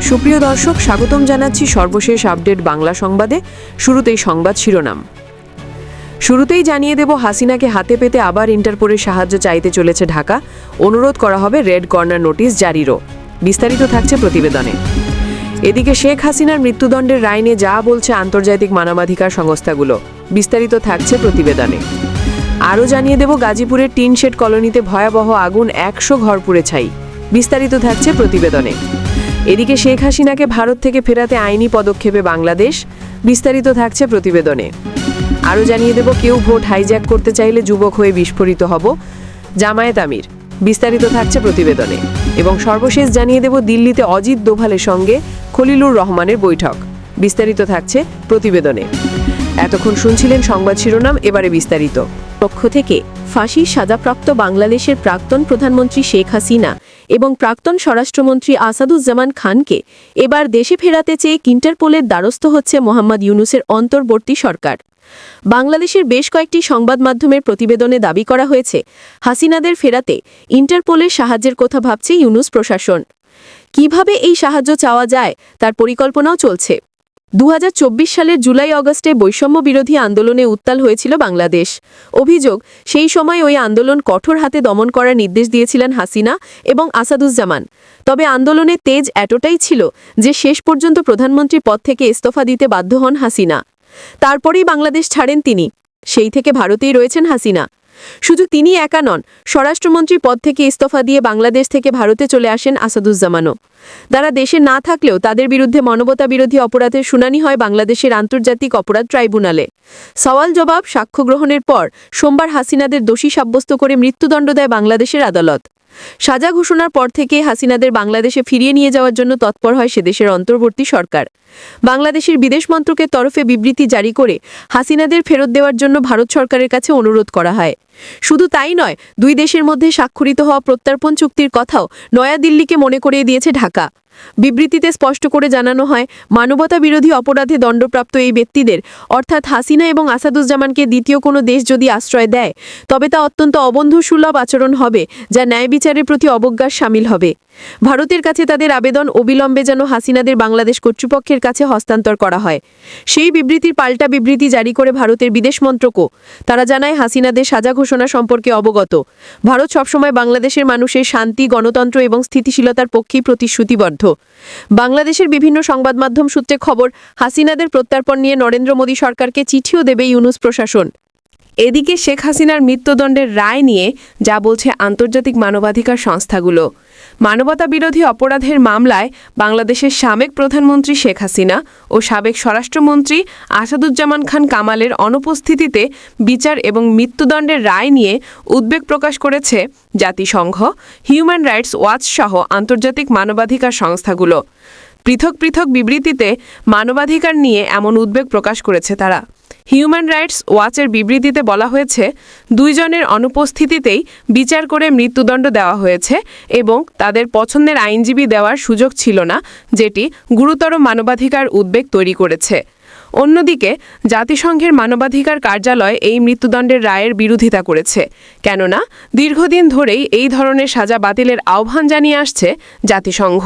সুপ্রিয় দর্শক, স্বাগতম জানাচ্ছি সর্বশেষ আপডেট বাংলা সংবাদে। শুরুতেই সংবাদ শিরোনাম। শুরুতেই জানিয়ে দেব, হাসিনাকে হাতে পেতে আবার ইন্টারপোলের সাহায্য চাইতে চলেছে ঢাকা। অনুরোধ করা হবে রেড কর্নার নোটিশ জারিরও। বিস্তারিত থাকছে প্রতিবেদনে। এদিকে শেখ হাসিনার মৃত্যুদণ্ডের রায় নিয়ে যা বলছে আন্তর্জাতিক মানবাধিকার সংস্থাগুলো, বিস্তারিত থাকছে প্রতিবেদনে। আরও জানিয়ে দেব, গাজীপুরের টিনশেড কলোনিতে ভয়াবহ আগুন একশো ঘর পুড়ে ছাই। বিস্তারিত থাকছে প্রতিবেদনে। এদিকে শেখ হাসিনাকে ভারত থেকে ফেরাতে আইনি পদক্ষেপে বাংলাদেশ, বিস্তারিত থাকছে প্রতিবেদনে। আরও জানিয়ে দেব, কেউ ভোট হাইজ্যাক করতে চাইলে যুবক হয়ে বিস্ফোরিত হব জামায়াত আমির। বিস্তারিত থাকছে প্রতিবেদনে। এবং সর্বশেষ জানিয়ে দেব, দিল্লিতে অজিত দোভালের সঙ্গে খলিলুর রহমানের বৈঠক। বিস্তারিত থাকছে প্রতিবেদনে। এতক্ষণ শুনছিলেন সংবাদ শিরোনাম, এবারে বিস্তারিত। পক্ষ থেকে ফাঁসির সাজাপ্রাপ্ত বাংলাদেশের প্রাক্তন প্রধানমন্ত্রী শেখ হাসিনা এবং প্রাক্তন স্বরাষ্ট্রমন্ত্রী আসাদুজ্জামান খানকে এবার দেশে ফেরাতে চেয়ে ইন্টারপোলের দ্বারস্থ হচ্ছে মোহাম্মদ ইউনুসের অন্তর্বর্তী সরকার। বাংলাদেশের বেশ কয়েকটি সংবাদ মাধ্যমের প্রতিবেদনে দাবি করা হয়েছে, হাসিনাদের ফেরাতে ইন্টারপোলের সাহায্যের কথা ভাবছে ইউনুস প্রশাসন। কীভাবে এই সাহায্য চাওয়া যায়, তার পরিকল্পনাও চলছে। দু হাজার চব্বিশ সালের জুলাই অগস্টে বৈষম্য বিরোধী আন্দোলনে উত্তাল হয়েছিল বাংলাদেশ। অভিযোগ, সেই সময় ওই আন্দোলন কঠোর হাতে দমন করার নির্দেশ দিয়েছিলেন হাসিনা এবং আসাদুজ্জামান। তবে আন্দোলনের তেজ এতটাই ছিল যে শেষ পর্যন্ত প্রধানমন্ত্রী পদ থেকে ইস্তফা দিতে বাধ্য হন হাসিনা। তারপরেই বাংলাদেশ ছাড়েন তিনি। সেই থেকে ভারতেই রয়েছেন হাসিনা। শুধু তিনি একা নন স্বরাষ্ট্রমন্ত্রী পদ থেকে ইস্তফা দিয়ে বাংলাদেশ থেকে ভারতে চলে আসেন আসাদুজ্জামানও। তারা দেশে না থাকলেও তাদের বিরুদ্ধে মানবতা বিরোধী অপরাধের শুনানি হয় বাংলাদেশের আন্তর্জাতিক অপরাধ ট্রাইব্যুনালে। সওয়াল জবাব সাক্ষ্য গ্রহণের পর সোমবার হাসিনাদের দোষী সাব্যস্ত করে মৃত্যুদণ্ড দেয় বাংলাদেশের আদালত। সাজা ঘোষণার পর থেকে হাসিনাদের বাংলাদেশে ফিরিয়ে নিয়ে যাওয়ার জন্য তৎপর হয় সে দেশের অন্তর্বর্তী সরকার। বাংলাদেশের বিদেশ মন্ত্রকের তরফে বিবৃতি জারি করে হাসিনাদের ফেরত দেওয়ার জন্য ভারত সরকারের কাছে অনুরোধ করা হয়। শুধু তাই নয়, দুই দেশের মধ্যে স্বাক্ষরিত হওয়া প্রত্যর্পণ চুক্তির কথাও নয়াদিল্লিকে মনে করিয়ে দিয়েছে ঢাকা। বিবৃতিতে স্পষ্ট করে জানানো হয়, মানবতা বিরোধী অপরাধে দণ্ডপ্রাপ্ত এই ব্যক্তিদের, অর্থাৎ হাসিনা এবং আসাদুজ্জামানকে দ্বিতীয় কোনো দেশ যদি আশ্রয় দেয়, তবে তা অত্যন্ত অবন্ধুসুলভ আচরণ হবে, যা ন্যায় বিচারের প্রতি অবজ্ঞার সামিল হবে। ভারতের কাছে তাদের আবেদন অবিলম্বে যেন হাসিনাদের বাংলাদেশ কর্তৃপক্ষের কাছে হস্তান্তর করা হয়। সেই বিবৃতির পাল্টা বিবৃতি জারি করে ভারতের বিদেশ মন্ত্রকও। তারা জানায়, হাসিনাদের সাজা ঘোষণা সম্পর্কে অবগত। ভারত সবসময় বাংলাদেশের মানুষের শান্তি, গণতন্ত্র এবং স্থিতিশীলতার পক্ষেই প্রতিশ্রুতিবদ্ধ। বাংলাদেশের বিভিন্ন সংবাদ মাধ্যম সূত্রে খবর, হাসিনাদের প্রত্যর্পণ নিয়ে নরেন্দ্র মোদী সরকারকে চিঠিও দেবে ইউনুস প্রশাসন। এদিকে শেখ হাসিনার মৃত্যুদণ্ডের রায় নিয়ে যা বলছে আন্তর্জাতিক মানবাধিকার সংস্থাগুলো। মানবতা বিরোধী অপরাধের মামলায় বাংলাদেশের সাবেক প্রধানমন্ত্রী শেখ হাসিনা ও সাবেক স্বরাষ্ট্রমন্ত্রী আসাদুজ্জামান খান কামালের অনুপস্থিতিতে বিচার এবং মৃত্যুদণ্ডের রায় নিয়ে উদ্বেগ প্রকাশ করেছে জাতিসংঘ, হিউম্যান রাইটস ওয়াচ সহ আন্তর্জাতিক মানবাধিকার সংস্থাগুলো। পৃথক পৃথক বিবৃতিতে মানবাধিকার নিয়ে এমন উদ্বেগ প্রকাশ করেছে তারা। হিউম্যান রাইটস ওয়াচের বিবৃতিতে বলা হয়েছে, দুইজনের অনুপস্থিতিতেই বিচার করে মৃত্যুদণ্ড দেওয়া হয়েছে এবং তাদের পছন্দের আইনজীবী দেওয়ার সুযোগ ছিল না, যেটি গুরুতর মানবাধিকার উদ্বেগ তৈরি করেছে। অন্যদিকে, জাতিসংঘের মানবাধিকার কার্যালয় এই মৃত্যুদণ্ডের রায়ের বিরোধিতা করেছে, কেননা দীর্ঘদিন ধরেই এই ধরনের সাজা বাতিলের আহ্বান জানিয়ে আসছে জাতিসংঘ।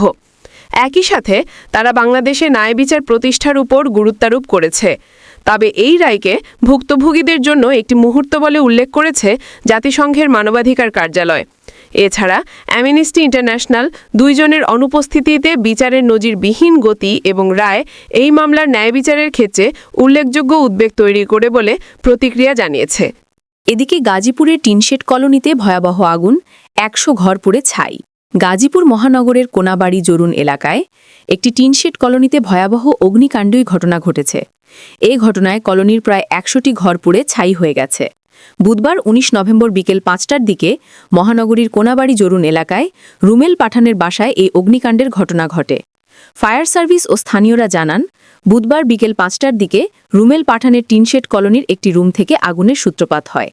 একই সাথে, তারা বাংলাদেশে ন্যায় বিচার প্রতিষ্ঠার উপর গুরুত্বারোপ করেছে। তবে এই রায়কে ভুক্তভোগীদের জন্য একটি মুহূর্ত বলে উল্লেখ করেছে জাতিসংঘের মানবাধিকার কার্যালয়। এছাড়া অ্যামনিস্টি ইন্টারন্যাশনাল দুইজনের অনুপস্থিতিতে বিচারের নজিরবিহীন গতি এবং রায় এই মামলার ন্যায় বিচারের ক্ষেত্রে উল্লেখযোগ্য উদ্বেগ তৈরি করে বলে প্রতিক্রিয়া জানিয়েছে। এদিকে গাজীপুরের টিনশেড কলোনিতে ভয়াবহ আগুন, একশো ঘর পুড়ে ছাই। গাজীপুর মহানগরের কোনাবাড়ি জরুন এলাকায় একটি টিনশেড কলোনিতে ভয়াবহ অগ্নিকাণ্ডই ঘটনা ঘটেছে। এ ঘটনায় কলোনির প্রায় একশোটি ঘর পুড়ে ছাই হয়ে গেছে। বুধবার ১৯ নভেম্বর বিকেল পাঁচটার দিকে মহানগরীর কোনাবাড়ি জরুন এলাকায় রুমেল পাঠানের বাসায় এই অগ্নিকাণ্ডের ঘটনা ঘটে। ফায়ার সার্ভিস ও স্থানীয়রা জানান, বুধবার বিকেল পাঁচটার দিকে রুমেল পাঠানের টিনশেড কলোনির একটি রুম থেকে আগুনের সূত্রপাত হয়।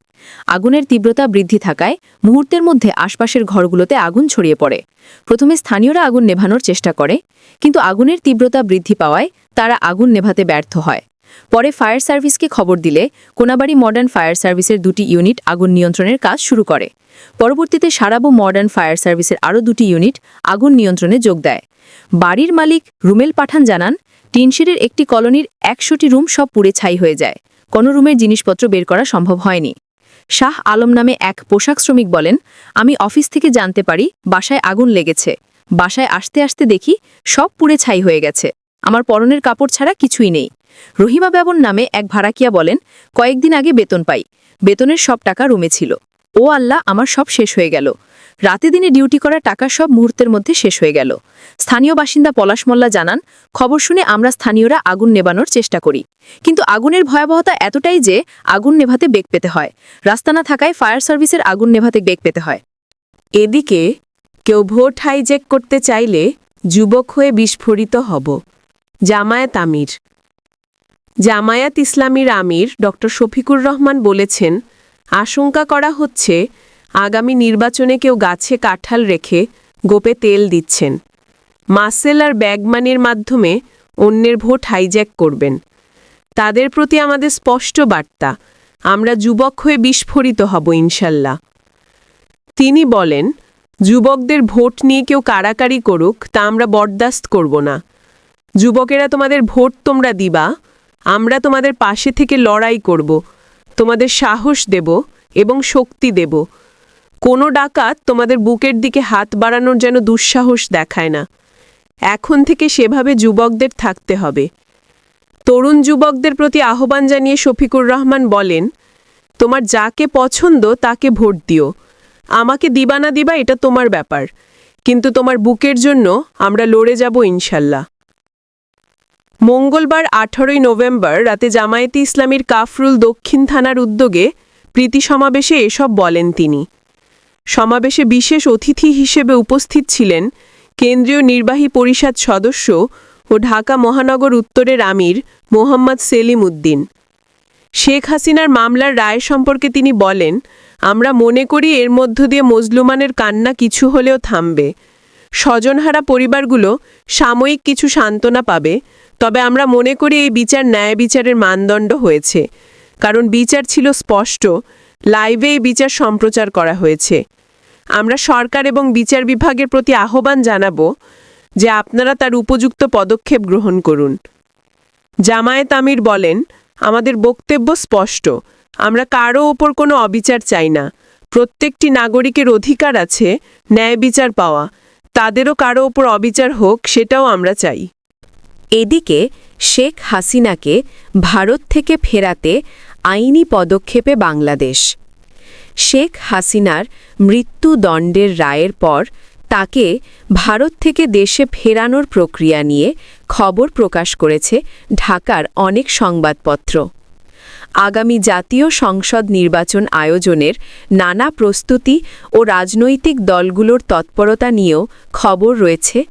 আগুনের তীব্রতা বৃদ্ধি থাকায় মুহূর্তের মধ্যে আশপাশের ঘরগুলোতে আগুন ছড়িয়ে পড়ে। প্রথমে স্থানীয়রা আগুন নেভানোর চেষ্টা করে, কিন্তু আগুনের তীব্রতা বৃদ্ধি পাওয়ায় তারা আগুন নেভাতে ব্যর্থ হয়। পরে ফায়ার সার্ভিসকে খবর দিলে কোনাবাড়ি মডার্ন ফায়ার সার্ভিসের দুটি ইউনিট আগুন নিয়ন্ত্রণের কাজ শুরু করে। পরবর্তীতে সারাবো মডার্ন ফায়ার সার্ভিসের আরও দুটি ইউনিট আগুন নিয়ন্ত্রণে যোগ দেয়। বাড়ির মালিক রুমেল পাঠান জানান টিনশেডের একটি কলোনির একশোটি রুম সব পুড়ে ছাই হয়ে যায়। কোনো রুমের জিনিসপত্র বের করা সম্ভব হয়নি। শাহ আলম নামে এক পোশাক শ্রমিক বলেন, আমি অফিস থেকে জানতে পারি বাসায় আগুন লেগেছে। বাসায় আসতে আসতে দেখি সব পুড়ে ছাই হয়ে গেছে। আমার পরনের কাপড় ছাড়া কিছুই নেই। রহিমা বেবন নামে এক ভাড়াকিয়া বলেন, কয়েকদিন আগে বেতন পাই। বেতনের সব টাকা রুমে ছিল। ও আল্লাহ, আমার সব শেষ হয়ে গেল। রাতে দিনে ডিউটি করা টাকা সব মুহূর্তের মধ্যে শেষ হয়ে গেল। স্থানীয় বাসিন্দা পলাশ মোল্লা জানান, খবর শুনে আমরা স্থানীয়রা আগুন নেবানোর চেষ্টা করি। কিন্তু আগুনের ভয়াবহতা এতটাই যে আগুন নেভাতে বেগ পেতে হয়। রাস্তা না থাকায় ফায়ার সার্ভিসের আগুন নেভাতে বেগ পেতে হয়। এদিকে কেউ ভোট হাইজ্যাক করতে চাইলে যুবক হয়ে বিস্ফোরিত হব। জামায়াত আমির জামায়াত ইসলামীর আমির ড. শফিকুর রহমান বলেছেন, আশঙ্কা করা হচ্ছে আগামী নির্বাচনে কেউ গাছে কাঠাল রেখে গোপে তেল দিচ্ছেন। মাসেল আর ব্যাগমানির মাধ্যমে অন্যের ভোট হাইজ্যাক করবেন। তাদের প্রতি আমাদের স্পষ্ট বার্তা, আমরা যুবক হয়ে বিস্ফোরিত হব ইনশাল্লাহ। তিনি বলেন, যুবকদের ভোট নিয়ে কেউ কারাকারি করুক, তা আমরা বরদাস্ত করব না। যুবকেরা তোমাদের ভোট তোমরা দিবা আমরা তোমাদের পাশে থেকে লড়াই করব, তোমাদের সাহস দেব এবং শক্তি দেব। কোনো ডাকাত তোমাদের বুকের দিকে হাত বাড়ানোর যেন দুঃসাহস দেখায় না। এখন থেকে সেভাবে যুবকদের থাকতে হবে। তরুণ যুবকদের প্রতি আহ্বান জানিয়ে শফিকুর রহমান বলেন, তোমার যাকে পছন্দ তাকে ভোট দিও। আমাকে দিবা না দিবা এটা তোমার ব্যাপার। কিন্তু তোমার বুকের জন্য আমরা লড়ে যাব ইনশাল্লাহ। মঙ্গলবার আঠারোই নভেম্বর রাতে জামায়াতে ইসলামীর কাফরুল দক্ষিণ থানার উদ্যোগে প্রীতি সমাবেশে এসব বলেন তিনি। সমাবেশে বিশেষ অতিথি হিসেবে উপস্থিত ছিলেন কেন্দ্রীয় নির্বাহী পরিষদ সদস্য ও ঢাকা মহানগর উত্তরের আমির মোহাম্মদ সেলিম উদ্দিন। শেখ হাসিনার মামলার রায় সম্পর্কে তিনি বলেন, আমরা মনে করি এর মধ্য দিয়ে মজলুমানের কান্না কিছু হলেও থামবে। স্বজনহারা পরিবারগুলো সাময়িক কিছু সান্ত্বনা পাবে। তবে আমরা মনে করি এই বিচার ন্যায় বিচারের মানদণ্ড হয়েছে। কারণ বিচার ছিল স্পষ্ট, লাইভে এই বিচার সম্প্রচার করা হয়েছে। আমরা সরকার এবং বিচার বিভাগের প্রতি আহ্বান জানাব যে আপনারা তার উপযুক্ত পদক্ষেপ গ্রহণ করুন। জামায়েত আমির বলেন, আমাদের বক্তব্য স্পষ্ট। আমরা কারও ওপর কোনো অবিচার চাই না। প্রত্যেকটি নাগরিকের অধিকার আছে ন্যায় বিচার পাওয়া। তাদেরও কারও ওপর অবিচার হোক, সেটাও আমরা চাই। এদিকে শেখ হাসিনাকে ভারত থেকে ফেরাতে আইনি পদক্ষেপে বাংলাদেশ। শেখ হাসিনার মৃত্যুদণ্ডের রায়ের পর তাকে ভারত থেকে দেশে ফেরানোর প্রক্রিয়া নিয়ে খবর প্রকাশ করেছে ঢাকার অনেক সংবাদপত্র। আগামী জাতীয় সংসদ নির্বাচন আয়োজনের নানা প্রস্তুতি ও রাজনৈতিক দলগুলোর তৎপরতা নিয়েও খবর রয়েছে।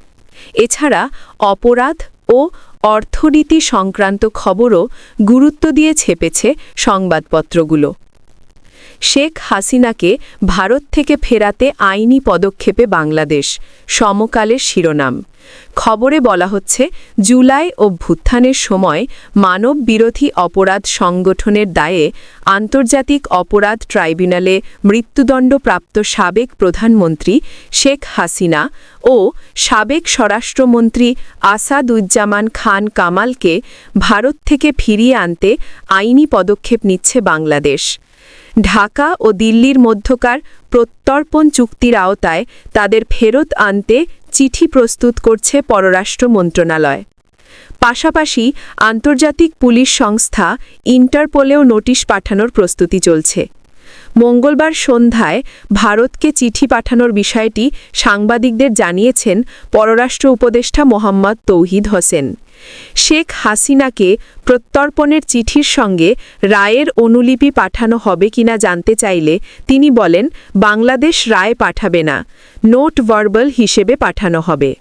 এছাড়া অপরাধ ও অর্থনীতি সংক্রান্ত খবরও গুরুত্ব দিয়ে ছেপেছে সংবাদপত্রগুলো। শেখ হাসিনাকে ভারত থেকে ফেরাতে আইনি পদক্ষেপে বাংলাদেশ। সমকালের শিরোনাম। খবরে বলা হচ্ছে, জুলাই অভ্যুত্থানের সময় মানব বিরোধী অপরাধ সংগঠনের দায়ে আন্তর্জাতিক অপরাধ ট্রাইব্যুনালে মৃত্যুদণ্ডপ্রাপ্ত সাবেক প্রধানমন্ত্রী শেখ হাসিনা ও সাবেক স্বরাষ্ট্রমন্ত্রী আসাদুজ্জামান খান কামালকে ভারত থেকে ফিরিয়ে আনতে আইনি পদক্ষেপ নিচ্ছে বাংলাদেশ। ঢাকা ও দিল্লির মধ্যকার প্রত্যর্পণ চুক্তির আওতায় তাদের ফেরত আনতে চিঠি প্রস্তুত করছে পররাষ্ট্র মন্ত্রণালয়। পাশাপাশি আন্তর্জাতিক পুলিশ সংস্থা ইন্টারপোলেও নোটিশ পাঠানোর প্রস্তুতি চলছে। মঙ্গলবার সন্ধ্যায় ভারতকে চিঠি পাঠানোর বিষয়টি সাংবাদিকদের জানিয়েছেন পররাষ্ট্র উপদেষ্টা মোহাম্মদ তৌহিদ হোসেন। শেখ হাসিনাকে প্রত্যর্পণের চিঠির সঙ্গে রায়ের অনুলিপি পাঠানো হবে কিনা জানতে চাইলে তিনি বলেন, বাংলাদেশ রায় পাঠাবে না, নোট ভার্বাল হিসেবে পাঠানো হবে।